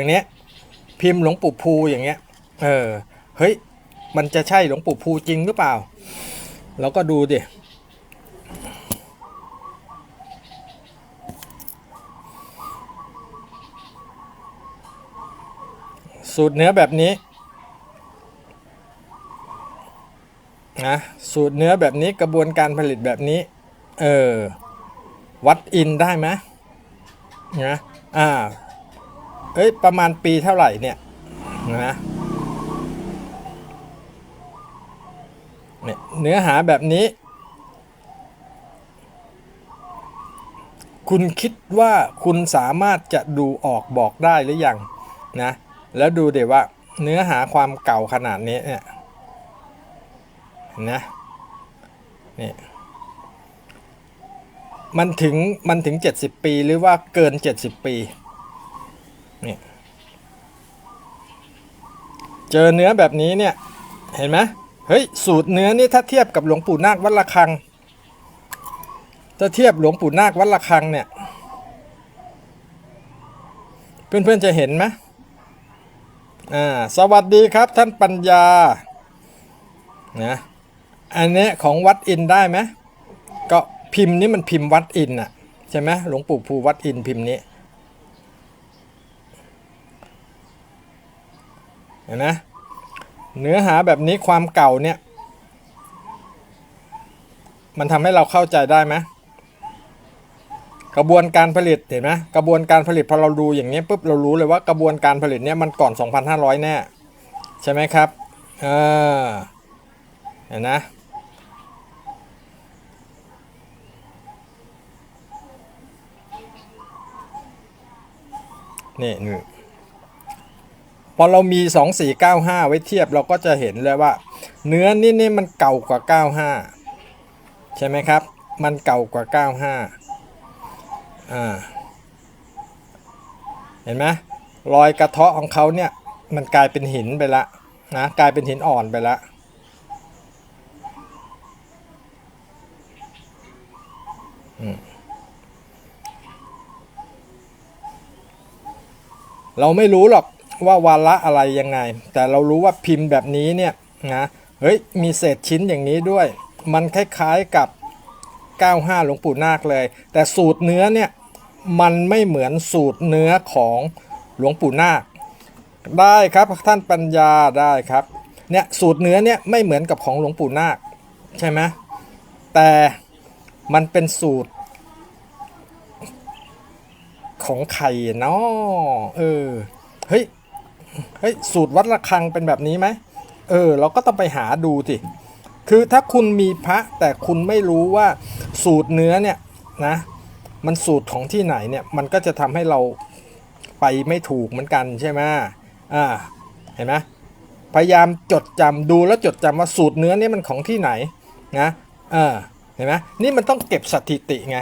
อย่างเนี้ยพิมพ์หลวงปู่ภูอย่างเงี้ย เออ เฮ้ย มันจะใช่หลวงปู่ภูจริงหรือเปล่า เราก็ดูดิ สูตรเนื้อแบบนี้นะสูตรเนื้อแบบนี้กระบวนการผลิตแบบนี้ เออ วัดอินได้ไหมนะอ่า เอ้ย ประมาณปีเท่าไหร่เนี่ยนะเนี่ยเนื้อหาแบบนี้ คุณคิดว่าคุณสามารถจะดูออกบอกได้หรือยังนะ แล้วดูเดี๋ยวว่าเนื้อหาความเก่าขนาดนี้เนี่ยนะนี่มันถึงมันถึง 70 ปีหรือว่าเกิน 70 ปี นี่เจอเนื้อแบบนี้เนี่ย เห็นไหมเฮ้ย สูตรเนื้อนี่ถ้าเทียบกับหลวงปู่นาควัดระฆัง ถ้าเทียบหลวงปู่นาควัดระฆังเนี่ย เพื่อนๆจะเห็นไหมอ่า สวัสดีครับท่านปัญญา นะ อันนี้ของวัดอินได้ไหม ก็พิมพ์นี้มันพิมพ์วัดอินน่ะใช่ไหมหลวงปู่ภูวัดอินพิมพ์นี้ เห็นไหมเนื้อหาแบบนี้ความเก่าเนี่ย มันทำให้เราเข้าใจได้ไหมกระบวนการผลิตเห็นไหมกระบวนการผลิตพอเราดูอย่างนี้ปุ๊บเรารู้เลยว่ากระบวนการผลิตเนี่ยมันก่อน 2,500 แน่ใช่ไหมครับเออเห็นนะนี่นี่ พอเรามี 2495 ไว้เทียบเราก็จะเห็นเลยว่า เนื้อนี่นี่มันเก่ากว่า 95 ใช่ไหมครับ มันเก่ากว่า 95 อ่า เห็นไหมรอยกระเทาะของเขาเนี่ย มันกลายเป็นหินไปละนะกลายเป็นหินอ่อนไปละเราไม่รู้หรอก ว่าวาระอะไรยังไง แต่เรารู้ว่าพิมพ์แบบนี้เนี่ยนะเฮ้ยมีเศษชิ้นอย่างนี้ด้วย มันคล้ายๆกับ 95 หลวงปู่นาคเลย แต่สูตรเนื้อเนี่ยมันไม่เหมือนสูตรเนื้อของหลวงปู่นาค ได้ครับท่านปัญญาได้ครับเนี่ยสูตรเนื้อเนี่ยไม่เหมือนกับของหลวงปู่นาคใช่ไหมแต่มันเป็นสูตร ของใครเนาะเออเฮ้ย เฮ้ยสูตรวัดระฆังเป็นแบบนี้ไหมเออ เราก็ต้องไปหาดูสิคือถ้าคุณมีพระแต่คุณไม่รู้ว่าสูตรเนื้อเนี่ยนะมันสูตรของที่ไหนเนี่ยมันก็จะทำให้เราไปไม่ถูกเหมือนกันใช่ไหมอ่าเห็นไหมพยายามจดจำดูแล้วจดจำว่าสูตรเนื้อเนี่ยมันของที่ไหนนะเออเห็นไหมนี่มันต้องเก็บสถิติไง